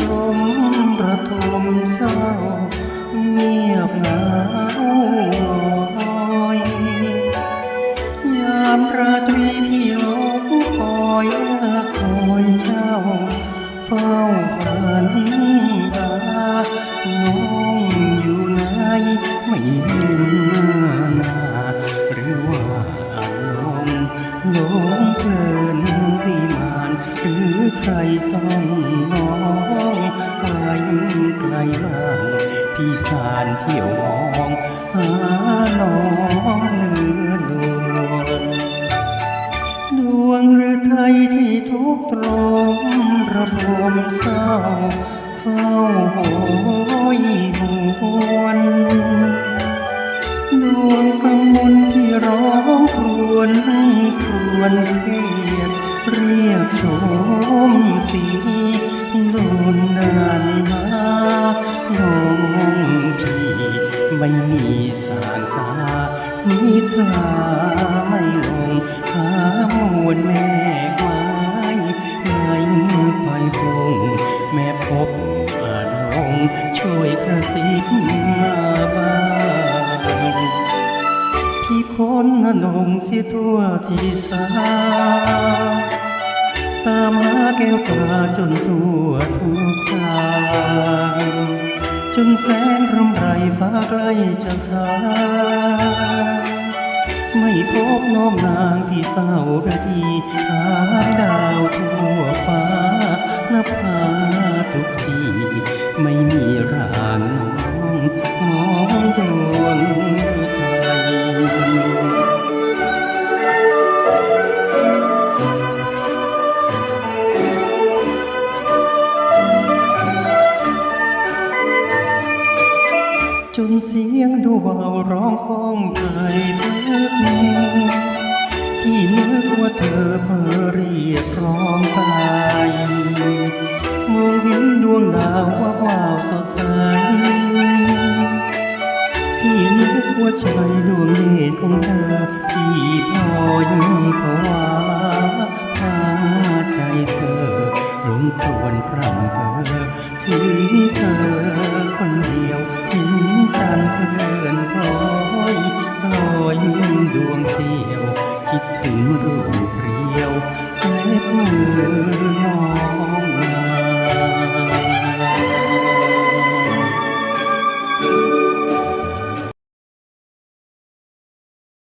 ทมประทมเศร้า เงียบเหงาอยยามราตรีพี่ลงคอยคอยเช้าเฝ้าฝันตานองอยู่ไหนไม่เห็นหน้าหรือว่าลมลงเพลินวิมา หรือใครซ่องน้องไปไกลบ้างพี่สารเที่ยวมองหาน้องเนื้อดวงดวงหรือไทยที่ทุกตรงระบมเศร้าเฝ้าโหยหัว สีโดนดานหาน้องพี่ไม่มีสางสานิทราไม่ลงหามวลแม่ไม้ไม่ไปคงแม่พบอาจลงช่วยกระซิบมาบ้างพี่คนนงเสียทั่วที่สาม ตาจนทั่วทุกทางจนแสนรำไรฟ้าใกล้จะสายไม่พบน้องนางพี่สาระดีหาดาวทั่วฟ้านับหาทุกทีไม่มีร่างน้อง เสียงดูเบาร้องของไทยเพิกพี่นึกว่าเธอเพ้อเรียกร้องตายมองเห็นดวงดาวว่าว่าวสดใสพี่นึกว่าใช่ดวงเนตรของเธอพี่พอยภาวะพาใจเธอหลงครวนพร่ำเพ้อถึงเธอ ลื่อยคล้อยลอยดวงเสียวคิดถึงรู